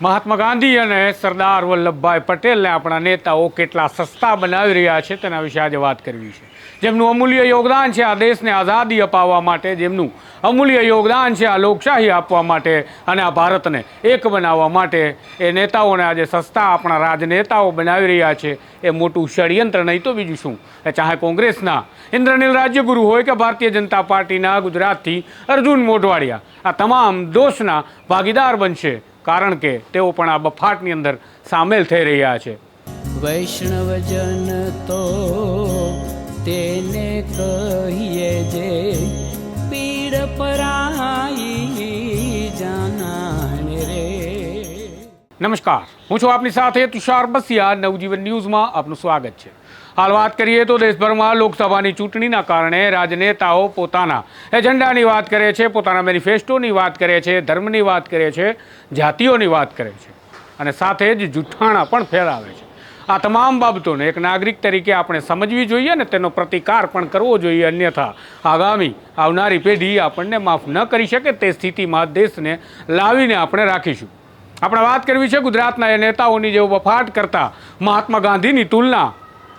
મહાત્મા ગાંધી અને સરદાર વલ્લભભાઈ પટેલને આપણા નેતાઓ કેટલા સસ્તા બનાવી રહ્યા છે તેના વિશે આજે વાત કરવી છે. જેમનું અમૂલ્ય યોગદાન છે આ દેશને આઝાદી અપાવવા માટે, જેમનું અમૂલ્ય યોગદાન છે આ લોકશાહી આપવા માટે અને આ ભારતને એક બનાવવા માટે, એ નેતાઓને આજે સસ્તા આપણા રાજનેતાઓ બનાવી રહ્યા છે. એ મોટું ષડયંત્ર નહીં તો બીજું શું? એ ચાહે કોંગ્રેસના ઇન્દ્રનીલ રાજ્યગુરુ હોય કે ભારતીય જનતા પાર્ટીના ગુજરાતથી અર્જુન મોઢવાડિયા, આ તમામ દોષના ભાગીદાર બનશે. કારણ કે તેઓ પણ આ બફાટની અંદર સામેલ થઈ રહ્યા છે. વૈષ્ણવજન તો તેને કહીએ જે નમસ્કાર. હું છું આપની સાથે તુષાર બસિયા. નવજીવન ન્યૂઝમાં આપનું સ્વાગત છે. હાલ વાત કરીએ તો દેશભરમાં લોકસભાની ચૂંટણીના કારણે રાજનેતાઓ પોતાના એજન્ડાની વાત કરે છે, પોતાના મેનિફેસ્ટોની વાત કરે છે, ધર્મની વાત કરે છે, જાતિઓની વાત કરે છે અને સાથે જ જૂઠાણા પણ ફેલાવે છે. આ તમામ બાબતોને એક નાગરિક તરીકે આપણે સમજવી જોઈએ અને તેનો પ્રતિકાર પણ કરવો જોઈએ. અન્યથા આગામી આવનારી પેઢી આપણને માફ ન કરી શકે તે સ્થિતિમાં દેશને લાવીને આપણે રાખીશું. આપણે વાત કરવી છે ગુજરાતના એ નેતાઓની જેઓ વફાટ કરતા મહાત્મા ગાંધીની તુલના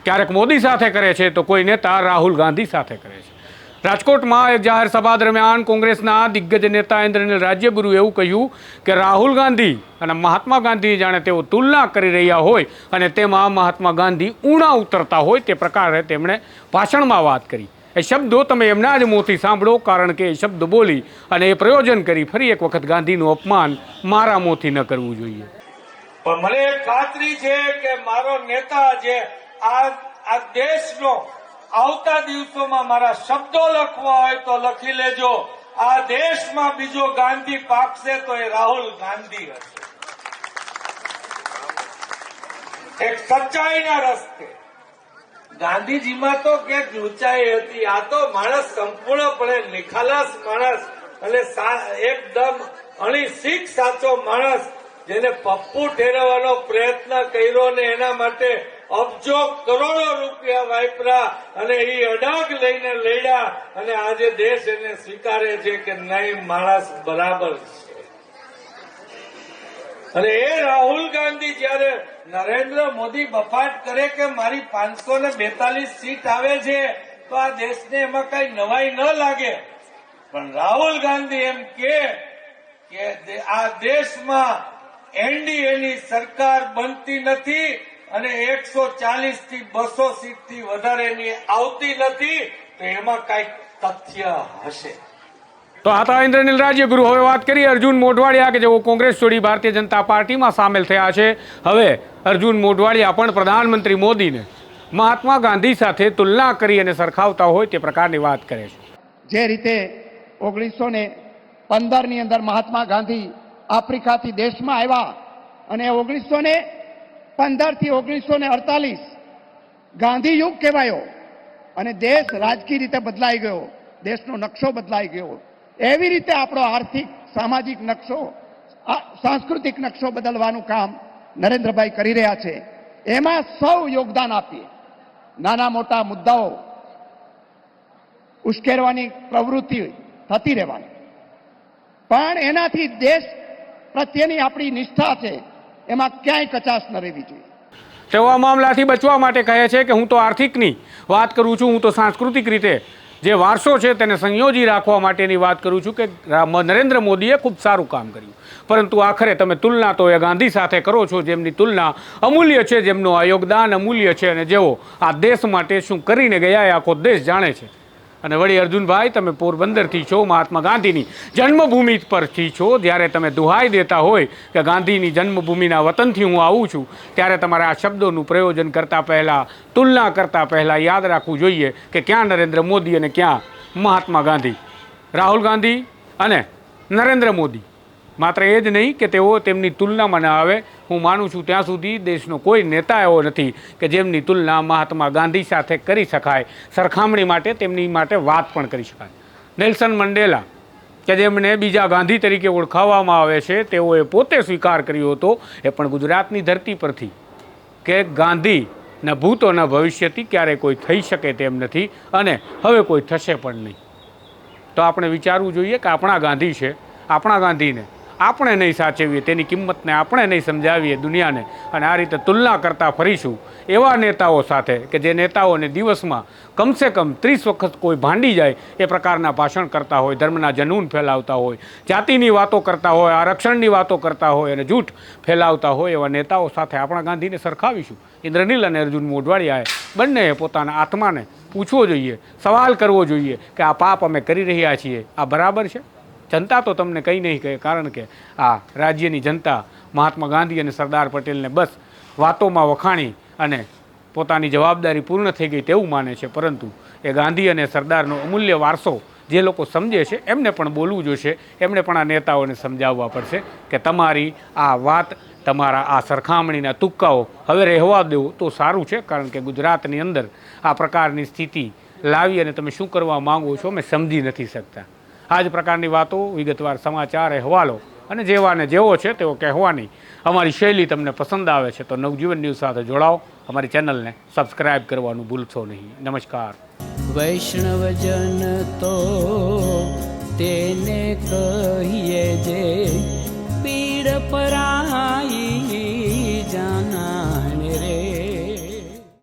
ક્યારેક મોદી સાથે કરે છે તો કોઈ નેતા રાહુલ ગાંધી સાથે કરે છે. રાજકોટમાં એક જાહેર સભા દરમિયાન કોંગ્રેસના દિગ્ગજ નેતા ઇન્દ્રનીલ રાજ્યગુરુ એવું કહ્યું કે રાહુલ ગાંધી અને મહાત્મા ગાંધી જાણે તેઓ તુલના કરી રહ્યા હોય અને તેમાં મહાત્મા ગાંધી ઊણા ઉતરતા હોય તે પ્રકારે તેમણે ભાષણમાં વાત કરી. એ શબ્દો તમે એમના જ મોંથી સાંભળો, કારણ કે એ શબ્દ બોલી અને એ પ્રયોજન કરી ફરી એક વખત ગાંધીનું અપમાન મારા મોંથી ન કરવું જોઈએ. પણ મને ખાતરી છે કે મારો નેતા જે આ આ દેશનો આવતા દિવસોમાં મારા શબ્દો લખવા હોય તો લખી લેજો. આ દેશમાં બીજો ગાંધી પાકશે તો એ રાહુલ ગાંધી હશે. એક સચ્ચાઈના રસ્તે. ગાંધીજીમાં તો ક્યાંક ઊંચાઈ હતી. આ તો માણસ સંપૂર્ણપણે નિખાલસ માણસ અને એકદમ અણી શીખ સાચો માણસ જેને પપ્પુ ઠેરવવાનો પ્રયત્ન કર્યો ને એના માટે અબજો કરોડો રૂપિયા વાપરા અને એ અડાગ લઈને લડ્યા. અને આજે દેશ એને સ્વીકારે છે કે નહીં, માણસ બરાબર છે. અને એ રાહુલ ગાંધી જયારે નરેન્દ્ર મોદી બફાટ કરે કે મારી પાંચસો ને બેતાલીસ સીટ આવે છે, તો આ દેશને એમાં કઈ નવાઈ ન લાગે. પણ રાહુલ ગાંધી એમ કે આ દેશમાં એનડીએની સરકાર બનતી નથી અને એકસો ચાલીસથી બસો સીટથી વધારેની આવતી નથી, તો એમાં કંઈક તથ્ય હશે. તો આ હતા ઇન્દ્રનીલ રાજ્યગુરુ. હવે વાત કરીએ અર્જુન મોઢવાડિયા, કે જેઓ કોંગ્રેસ છોડી ભારતીય જનતા પાર્ટીમાં સામેલ થયા છે. હવે અર્જુન મોઢવાડિયા પણ પ્રધાનમંત્રી મોદીને મહાત્મા ગાંધી સાથે તુલના કરી અને સરખાવતા હોય તે પ્રકારની વાત કરે છે. જે રીતે ઓગણીસો ને પંદરની અંદર મહાત્મા ગાંધી આફ્રિકાથી દેશમાં આવ્યા અને ઓગણીસો ને પંદરથી ઓગણીસો ને અડતાલીસ ગાંધી યુગ કહેવાયો અને દેશ રાજકીય રીતે બદલાઈ ગયો, દેશનો નકશો બદલાઈ ગયો. એવી રીતે આપણો આર્થિક, સામાજિક નકશો સાંસ્કૃતિક નકશો બદલવાનું કામ નરેન્દ્રભાઈ કરી રહ્યા છે. એમાં સૌ યોગદાન આપીએ. નાના મોટા મુદ્દાઓ, ઉશ્કેરવાની પ્રવૃત્તિ થતી રહેવાની. પણ એનાથી દેશ પ્રત્યેની આપણી નિષ્ઠા છે, એમાં ક્યાંય કચાશ ન રહેવી જોઈએ. તેઓ આ મામલાથી બચવા માટે કહે છે કે હું તો આર્થિકની વાત કરું છું, હું તો સાંસ્કૃતિક રીતે જે વારસો છે તેને સંયોજી રાખવા માટેની વાત કરું છું કે નરેન્દ્ર મોદીએ ખૂબ સારું કામ કર્યું. પરંતુ આખરે તમે તુલના તો એ ગાંધી સાથે કરો છો જેમની તુલના અમૂલ્ય છે, જેમનું આ યોગદાન અમૂલ્ય છે અને જેઓ આ દેશ માટે શું કરીને ગયા એ આખો દેશ જાણે છે. અને વળી અર્જુનભાઈ, તમે પોરબંદરથી છો, મહાત્મા ગાંધીની જન્મભૂમિ પરથી છો. જ્યારે તમે દુહાઈ દેતા હોય કે ગાંધીની જન્મભૂમિના વતનથી હું આવું છું, ત્યારે તમારે આ શબ્દોનું પ્રયોજન કરતાં પહેલાં, તુલના કરતાં પહેલાં યાદ રાખવું જોઈએ કે ક્યાં નરેન્દ્ર મોદી અને ક્યાં મહાત્મા ગાંધી. રાહુલ ગાંધી અને નરેન્દ્ર મોદી. માત્ર એ જ નહીં કે તેઓ તેમની તુલનામાં ન આવે. હું માનું છું ત્યાં સુધી દેશનો કોઈ નેતા એવો નથી કે જેમની તુલના મહાત્મા ગાંધી સાથે કરી શકાય. સરખામણી માટે તેમની માટે વાત પણ કરી શકાય. નેલ્સન મંડેલા, કે જેમને બીજા ગાંધી તરીકે ઓળખાવવામાં આવે છે, તેઓએ પોતે સ્વીકાર કર્યો હતો. એ પણ ગુજરાતની ધરતી પરથી કે ગાંધી ન ભૂતો ન ભવિષ્યથી ક્યારેય કોઈ થઈ શકે તેમ નથી અને હવે કોઈ થશે પણ નહીં. તો આપણે વિચારવું જોઈએ કે આપણા ગાંધી છે. આપણા ગાંધીને આપણે નહીં સાચવીએ, તેની કિંમતને આપણે નહીં સમજાવીએ દુનિયાને. અને આ રીતે તુલના કરતાં ફરીશું એવા નેતાઓ સાથે કે જે નેતાઓને દિવસમાં કમસે કમ ત્રીસ વખત કોઈ ભાંડી જાય એ પ્રકારના ભાષણ કરતા હોય, ધર્મના જનૂન ફેલાવતા હોય, જાતિની વાતો કરતા હોય, આરક્ષણની વાતો કરતા હોય અને જૂઠ ફેલાવતા હોય એવા નેતાઓ સાથે આપણા ગાંધીને સરખાવીશું. ઇન્દ્રનીલ અને અર્જુન મોઢવાડિયાએ બંનેએ પોતાના આત્માને પૂછવો જોઈએ, સવાલ કરવો જોઈએ કે આ પાપ અમે કરી રહ્યા છીએ, આ બરાબર છે? જનતા તો તમને કંઈ નહીં કહે, કારણ કે આ રાજ્યની જનતા મહાત્મા ગાંધી અને સરદાર પટેલને બસ વાતોમાં વખાણી અને પોતાની જવાબદારી પૂર્ણ થઈ ગઈ તેવું માને છે. પરંતુ એ ગાંધી અને સરદારનો અમૂલ્ય વારસો જે લોકો સમજે છે, એમને પણ બોલવું જોઈશે એમણે પણ આ નેતાઓને સમજાવવા પડશે કે તમારી આ વાત, તમારા આ સરખામણીના તુક્કાઓ હવે રહેવા દેવો તો સારું છે, કારણ કે ગુજરાતની અંદર આ પ્રકારની સ્થિતિ લાવી અને તમે શું કરવા માંગો છો અમે સમજી નથી શકતા. આ જ પ્રકારની વાતો, વિગતવાર સમાચાર, અહેવાલો અને જેવાને જેવો છે તેઓ કહેવાની અમારી શૈલી તમને પસંદ આવે છે તો નવજીવન ન્યૂઝ સાથે જોડાઓ. અમારી ચેનલને સબસ્ક્રાઈબ કરવાનું ભૂલશો નહીં. નમસ્કાર. વૈષ્ણવજન તો તેને કહીએ જે પીડ પરાઈ